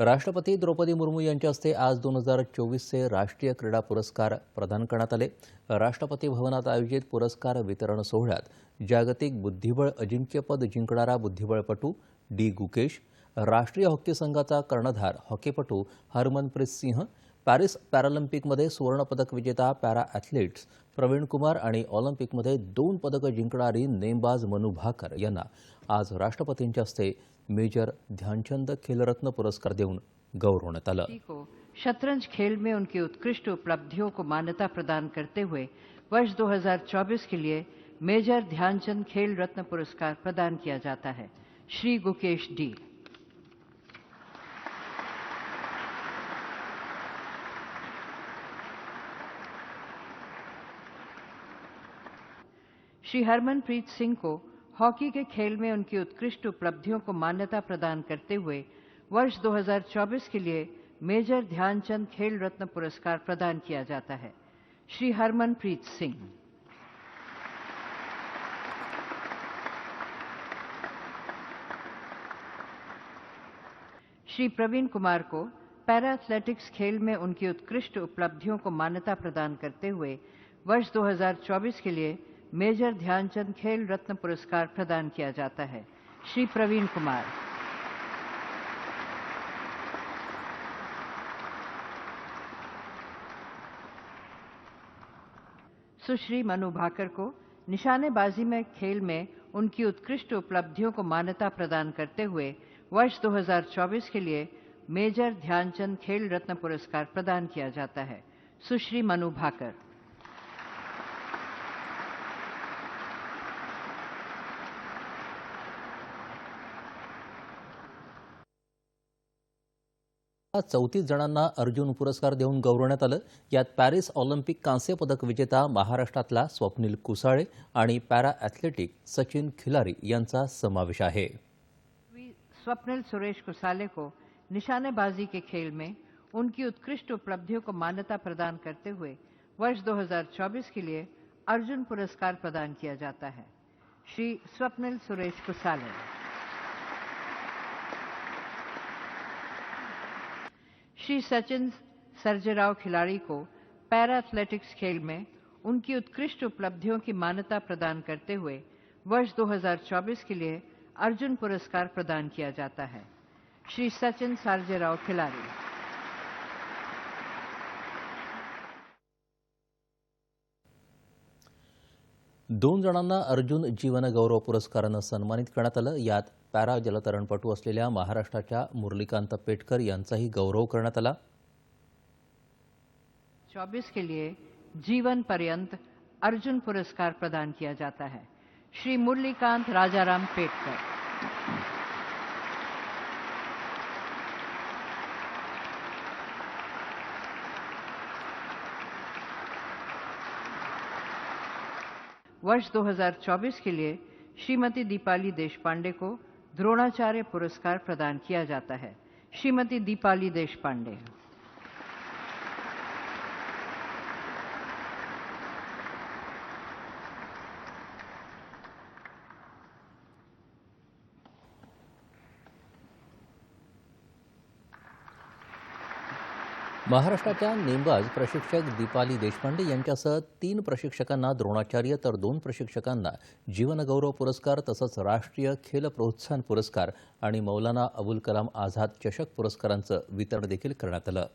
राष्ट्रपती द्रौपदी मुर्मू यांच्या हस्ते आज दोन हजार चोवीसचे राष्ट्रीय क्रीडा पुरस्कार प्रदान करण्यात आले. राष्ट्रपती भवनात आयोजित पुरस्कार वितरण सोहळ्यात जागतिक बुद्धिबळ अजिंक्यपद जिंकणारा बुद्धिबळपटू डी गुकेश राष्ट्रीय हॉकी संघाचा कर्णधार हॉकीपटू हरमनप्रीत सिंह पॅरिस पॅरालिम्पिकमध्ये सुवर्णपदक विजेता पॅरा ॲथलीट्स प्रवीण कुमार आणि ऑलिम्पिकमध्ये दोन पदकं जिंकणारी नेमबाज मनू भाकर यांना आज राष्ट्रपतींच्या हस्ते मेजर ध्यानचंद खेलरत्न पुरस्कार देऊन गौरवण्यात आलं. शतरंज खेल में उनकी उत्कृष्ट उपलब्धियों को मान्यता प्रदान करते हुए वर्ष 2024 के लिए मेजर ध्यानचंद खेल रत्न पुरस्कार प्रदान किया जाता है। श्री गुकेश डी। श्री हरमनप्रीत सिंह को हॉकी के खेल में उनकी उत्कृष्ट उपलब्धियों को मान्यता प्रदान करते हुए वर्ष 2024 के लिए मेजर ध्यानचंद खेल रत्न पुरस्कार प्रदान किया जाता है। श्री हरमनप्रीत सिंह। श्री प्रवीण कुमार को पैरा एथलेटिक्स खेल में उनकी उत्कृष्ट उपलब्धियों को मान्यता प्रदान करते हुए वर्ष 2024 के लिए मेजर ध्यानचंद खेल रत्न पुरस्कार प्रदान किया जाता है। श्री प्रवीण कुमार। सुश्री मनु भाकर को निशानेबाजी में खेल में उनकी उत्कृष्ट उपलब्धियों को मान्यता प्रदान करते हुए वर्ष 2024 के लिए मेजर ध्यानचंद खेल रत्न पुरस्कार प्रदान किया जाता है। सुश्री मनु भाकर। चौतीस जणांना अर्जुन पुरस्कार देऊन गौरवण्यात आलं. यात पॅरिस ऑलिम्पिक कांस्य पदक विजेता महाराष्ट्रातला स्वप्नील कुसाळे आणि पॅरा ॲथलेटिक सचिन खिलारी समावेश आहे. स्वप्निल सुरेश कुसाले को निशानेबाजी के खेल में उनकी उत्कृष्ट उपलब्धियों को मान्यता प्रदान करते हुए वर्ष 2024 के लिए अर्जुन पुरस्कार प्रदान किया जाता है। श्री स्वप्निल सुरेश कुसाले। श्री सचिन सर्जेराव खिलाड़ी को पैरा एथलेटिक्स खेल में उनकी उत्कृष्ट उपलब्धियों की मान्यता प्रदान करते हुए वर्ष 2024 के लिए अर्जुन पुरस्कार प्रदान किया जाता है। श्री सचिन सर्जेराव खिलाड़ी दोन जणांना अर्जुन जीवन गौरव पुरस्कारानं सन्मानित करण्यात आलं. यात पॅरा जलतरणपटू असलेल्या महाराष्ट्राच्या मुरलीकांत पेटकर यांचाही गौरव करण्यात आला. 24 के लिए जीवन पर्यंत अर्जुन पुरस्कार प्रदान किया जाता है. श्री मुरलीकांत राजाराम पेटकर. वर्ष 2024 के लिए श्रीमती दीपाली देशपांडे को द्रोणाचार्य पुरस्कार प्रदान किया जाता है। श्रीमती दीपाली देशपांडे। महाराष्ट्राच्या नेमबाज प्रशिक्षक दीपाली देशपांडे यांच्यासह तीन प्रशिक्षकांना द्रोणाचार्य तर दोन प्रशिक्षकांना जीवनगौरव पुरस्कार तसंच राष्ट्रीय खेल प्रोत्साहन पुरस्कार आणि मौलाना अबुल कलाम आझाद चषक पुरस्कारांचं वितरण देखील करण्यात आलं.